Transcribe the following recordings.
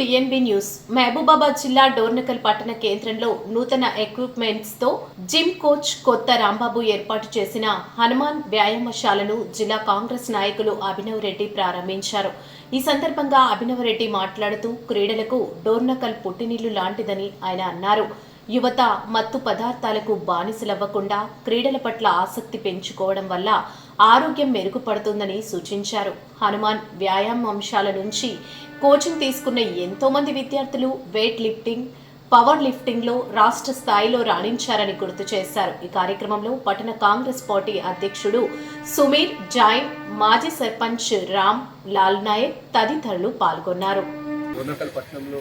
TNB news Mahabubabad జిల్లా డోర్నకల్ పట్టణ కేంద్రంలో నూతన ఎక్విప్మెంట్స్తో జిమ్ కోచ్ కొత్త రాంబాబు ఏర్పాటు చేసిన హనుమాన్ వ్యాయామశాలను జిల్లా కాంగ్రెస్ నాయకులు అభినవ్ రెడ్డి ప్రారంభించారు. ఈ సందర్భంగా అభినవ్ రెడ్డి మాట్లాడుతూ క్రీడలకు డోర్నకల్ పుట్టినిల్లు లాంటిదని ఆయన అన్నారు. యువత మత్తు పదార్థాలకు బానిసలవ్వకుండా క్రీడల పట్ల ఆసక్తి పెంచుకోవడం వల్ల ఆరోగ్యం మెరుగుపడుతుందని సూచించారు. హనుమాన్ వ్యాయామం అంశాల నుంచి కోచింగ్ తీసుకున్న ఎంతో మంది విద్యార్థులు వెయిట్ లిఫ్టింగ్ పవర్ లిఫ్టింగ్లో రాష్ట్ర స్థాయిలో రాణించారని గుర్తు చేశారు. ఈ కార్యక్రమంలో పట్టణ కాంగ్రెస్ పార్టీ అధ్యక్షుడు సుమీర్ జాయ్ మాజీ సర్పంచ్ రామ్ లాల్ నాయక్ తదితరులు పాల్గొన్నారు. పట్టణంలో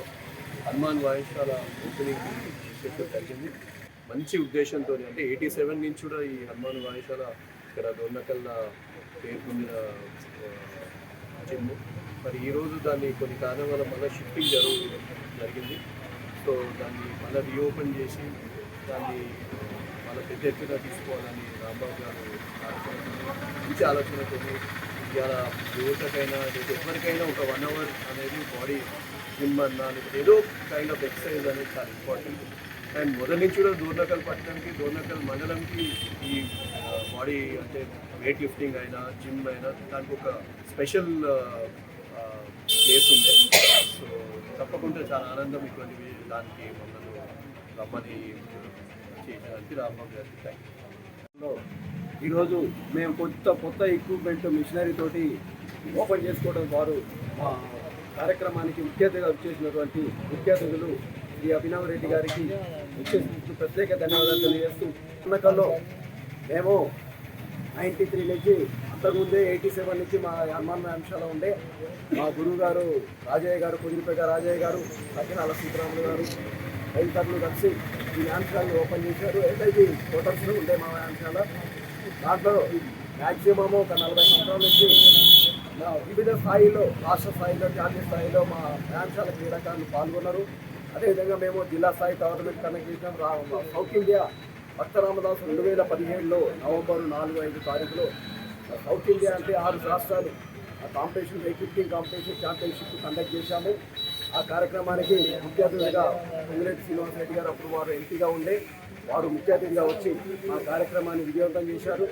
హనుమాన్ వాయుశాల ఓపెనింగ్ జరిగింది. మంచి ఉద్దేశంతో అంటే ఎయిటీ సెవెన్ నుంచి కూడా ఈ హనుమాన్ వాయుశాల ఇక్కడ దొన్నకల్ల పేరు పొందిన జిమ్ మరి ఈరోజు దాన్ని కొన్ని కారణం వల్ల మళ్ళీ షిఫ్టింగ్ జరుగు జరిగింది. సో దాన్ని మళ్ళీ రీఓపెన్ చేసి దాన్ని మళ్ళీ పెద్ద ఎత్తున తీసుకోవాలని రాంబాబు గారు మంచి ఆలోచనతో ఇవాళ యువతకైనా లేదా ఎవరికైనా ఒక వన్ అవర్ అనేది బాడీ జిమ్ అన్నా ఏదో కైండ్ ఆఫ్ ఎక్సర్సైజ్ అనేది చాలా ఇంపార్టెంట్ అండ్ మొదటి నుంచి కూడా దూర్నకల్ పట్టణంకి దూర్నకల్ మండలంకి ఈ బాడీ అంటే వెయిట్ లిఫ్టింగ్ అయినా జిమ్ అయినా దానికి ఒక స్పెషల్ ప్లేస్ ఉంది. సో తప్పకుండా చాలా ఆనందం ఇటువంటివి దానికి మమ్మల్ని రమ్మని చేయడానికి రామ్మోహన్ గారికి థ్యాంక్లో ఈరోజు మేము కొత్త కొత్త ఎక్విప్మెంట్ మిషనరీ తోటి ఓపెన్ చేసుకోవడం వారు మా కార్యక్రమానికి ముఖ్య అతిథిగా వచ్చేసినటువంటి ముఖ్య అతిథులు శ్రీ అభినవ్ రెడ్డి గారికి వచ్చేసినందుకు ప్రత్యేక ధన్యవాదాలు తెలియజేస్తూ ఎన్నికల్లో మేము నైంటీ త్రీ నుంచి అంతకుముందే ఎయిటీ సెవెన్ నుంచి మా హనుమాన్ అంశాలు ఉండే మా గురువు గారు రాజయ్య గారు కుదిరిపేట రాజయ్య గారు సకినాల సీతారాములు గారు తదితరులు కలిసి ఈ యాంశాలను ఓపెన్ చేశారు. ఎల్ఐజి హోటల్స్లో ఉండే మా యాంశాల దాంట్లో మ్యాక్సిమమ్ ఒక నలభై సంవత్సరాల నుంచి వివిధ స్థాయిలో రాష్ట్ర స్థాయిలో జాతీయ స్థాయిలో మా యాంశాల క్రీడాకారులు పాల్గొన్నారు. అదేవిధంగా మేము జిల్లా స్థాయి గవర్నమెంట్ కండక్ట్ చేసాం రా- మా సౌత్ ఇండియా భక్తరామదాసు రెండు వేల పదిహేడులో నవంబర్ నాలుగు ఐదు తారీఖులో సౌత్ ఇండియా అంటే ఆరు రాష్ట్రాలు ఆ competition weight competition championship conduct చేశాము. ఆ కార్యక్రమానికి ముఖ్య అతిథిగా పొంగిరెడ్డి శ్రీనివాస రెడ్డి గారు అప్పుడు వారు ఎంపీగా ఉండే. వారు ముఖ్య అతిథిగా వచ్చి మా కార్యక్రమాన్ని విజయవంతం చేశారు.